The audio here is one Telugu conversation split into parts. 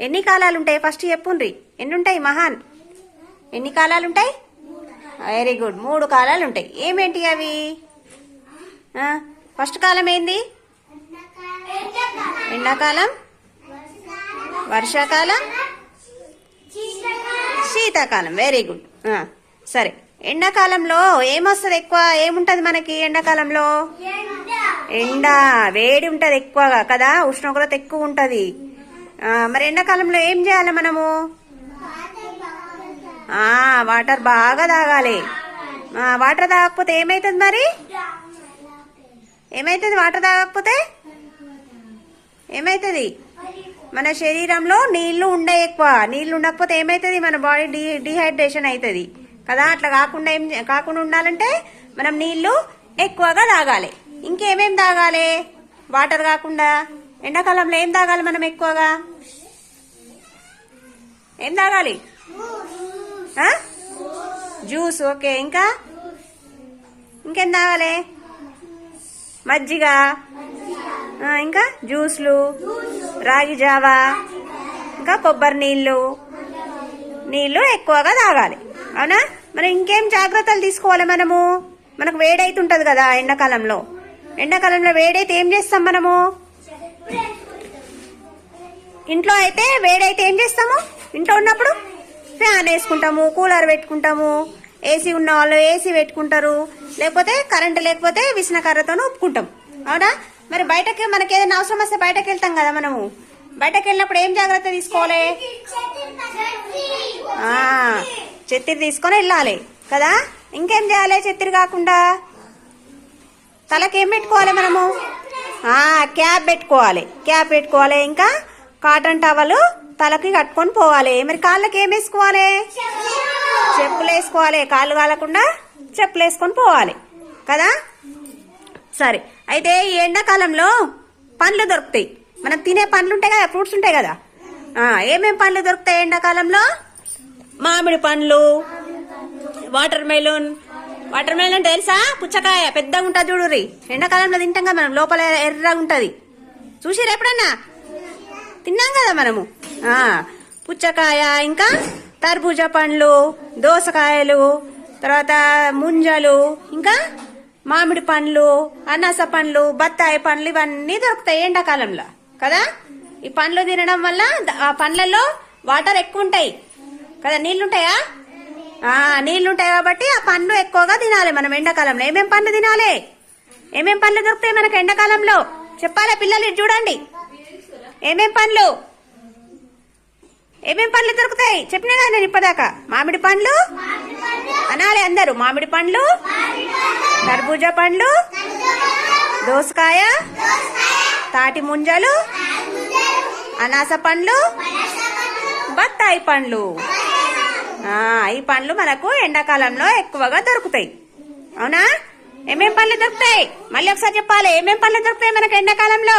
ఎన్ని కాలాలు ఉంటాయి ఫస్ట్ చెప్పుండ్రి. ఎన్ని ఉంటాయి మహాన్. ఎన్ని కాలాలు ఉంటాయి వెరీ గుడ్ మూడు కాలాలు ఉంటాయి ఏమేంటి అవి? ఫస్ట్ కాలం ఏంది? ఎండాకాలం. వర్షాకాలం. శీతాకాలం. వెరీ గుడ్ సరే. ఎండాకాలంలో ఏమొస్తుంది ఎక్కువ? ఏముంటది మనకి ఎండాకాలంలో? ఎండ. వేడి ఉంటది ఎక్కువగా కదా? ఉష్ణోగ్రత ఎక్కువ ఉంటది మరి ఎండాకాలంలో ఏం చేయాలి మనము? వాటర్ బాగా తాగాలి. వాటర్ తాగకపోతే ఏమైతుంది మరి? ఏమైతుంది వాటర్ తాగకపోతే? ఏమైతుంది? మన శరీరంలో నీళ్ళు ఉండే ఎక్కువ. నీళ్ళు ఉండకపోతే ఏమైతుంది? మన బాడీ డి డిహైడ్రేషన్ అవుతుంది. కదా? అట్లా కాకుండా ఏం కాకుండా ఉండాలంటే మనం నీళ్ళు ఎక్కువగా తాగాలి. ఇంకేమేం తాగాలి? వాటర్ కాకుండా? ఎండాకాలంలో ఏం తాగాలి మనం ఎక్కువగా? ఏం తాగాలి? Juice okay. ఇంకా? ఇంకేం తాగాలి? మజ్జిగ. ఇంకా? జ్యూస్లు. రాగి జావా. ఇంకా కొబ్బరి నీళ్ళు. నీళ్ళు ఎక్కువగా తాగాలి. అవునా? మరి ఇంకేం జాగ్రత్తలు తీసుకోవాలి మనము? మనకు వేడైతుంటది కదా ఎండాకాలంలో. ఎండాకాలంలో వేడైతే ఏం చేస్తాం మనము? ఇంట్లో అయితే వేడైతే ఏం చేస్తాము? ఇంట్లో ఉన్నప్పుడు ఫ్యాన్ వేసుకుంటాము కూలర్ పెట్టుకుంటాము. ఏసీ ఉన్న వాళ్ళు ఏసీ పెట్టుకుంటారు. లేకపోతే కరెంట్ లేకపోతే విసనకర్రతో ఉప్పుకుంటాం అవునా? మరి బయటకి మనకి ఏదైనా అవసరం వస్తే బయటకు వెళ్తాం కదా మనము. బయటకు వెళ్ళినప్పుడు ఏం జాగ్రత్త తీసుకోవాలి? చెత్తిరి తీసుకొని వెళ్ళాలి కదా? ఇంకేం చేయాలి చెత్తిరి కాకుండా? తలకి ఏం పెట్టుకోవాలి మనము? క్యాప్ పెట్టుకోవాలి. క్యాప్ పెట్టుకోవాలి. ఇంకా కాటన్ టవల్ తలకి కట్టుకొని పోవాలి. మరి కాళ్ళకి ఏం వేసుకోవాలి? చెప్పులు వేసుకోవాలి. కాళ్ళు కాలకుండా చెప్పులు వేసుకొని పోవాలి. కదా? సరే. అయితే ఈ ఎండాకాలంలో పండ్లు దొరుకుతాయి. మనం తినే పండ్లు ఉంటాయి కదా ఫ్రూట్స్ ఉంటాయి కదా. ఏమేమి పండ్లు దొరుకుతాయి ఎండాకాలంలో? మామిడి పండ్లు వాటర్ మెలూన్ వాటర్ మెలూన్ తెలుసా? పుచ్చకాయ పెద్దగా ఉంటుంది చూడుర్రి. ఎండాకాలంలో తింటాం కదా మనం లోపల ఎర్రగా ఉంటుంది. చూసిరు ఎప్పుడన్నా? తిన్నాం కదా మనము. పుచ్చకాయ ఇంకా తర్బూజ పండ్లు దోసకాయలు తర్వాత ముంజలు ఇంకా మామిడి పండ్లు అనాస పండ్లు బత్తాయి పండ్లు ఇవన్నీ దొరుకుతాయి ఎండాకాలంలో కదా? ఈ పండ్లు తినడం వల్ల ఆ పండ్లలో వాటర్ ఎక్కువ ఉంటాయి కదా నీళ్ళుంటాయా? ఆ నీళ్ళుంటాయి కాబట్టి ఆ పండ్లు ఎక్కువగా తినాలి మనం ఎండాకాలంలో. ఏమేం పండ్లు తినాలి? ఏమేం పండ్లు దొరుకుతాయి మనకు ఎండాకాలంలో? చెప్పాలా పిల్లలు చూడండి. ఏమేం పండ్లు? ఏమేం పండ్లు దొరుకుతాయి? చెప్పినా కదా నేను ఇప్పదాకా మామిడి పండ్లు? అనాలి అందరూ. మామిడి పండ్లు? కర్బూజా పండ్లు? దోసకాయ? తాటి ముంజలు? అనాస పండ్లు? బత్తాయి పండ్లు. ఈ పండ్లు మనకు ఎండాకాలంలో ఎక్కువగా దొరుకుతాయి. అవునా? ఏమేం పండ్లు దొరుకుతాయి? మళ్ళీ ఒకసారి చెప్పాలి. ఏమేం పండ్లు దొరుకుతాయి మనకు ఎండాకాలంలో?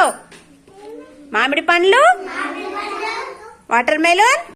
మామిడి పండ్లు? Water melon?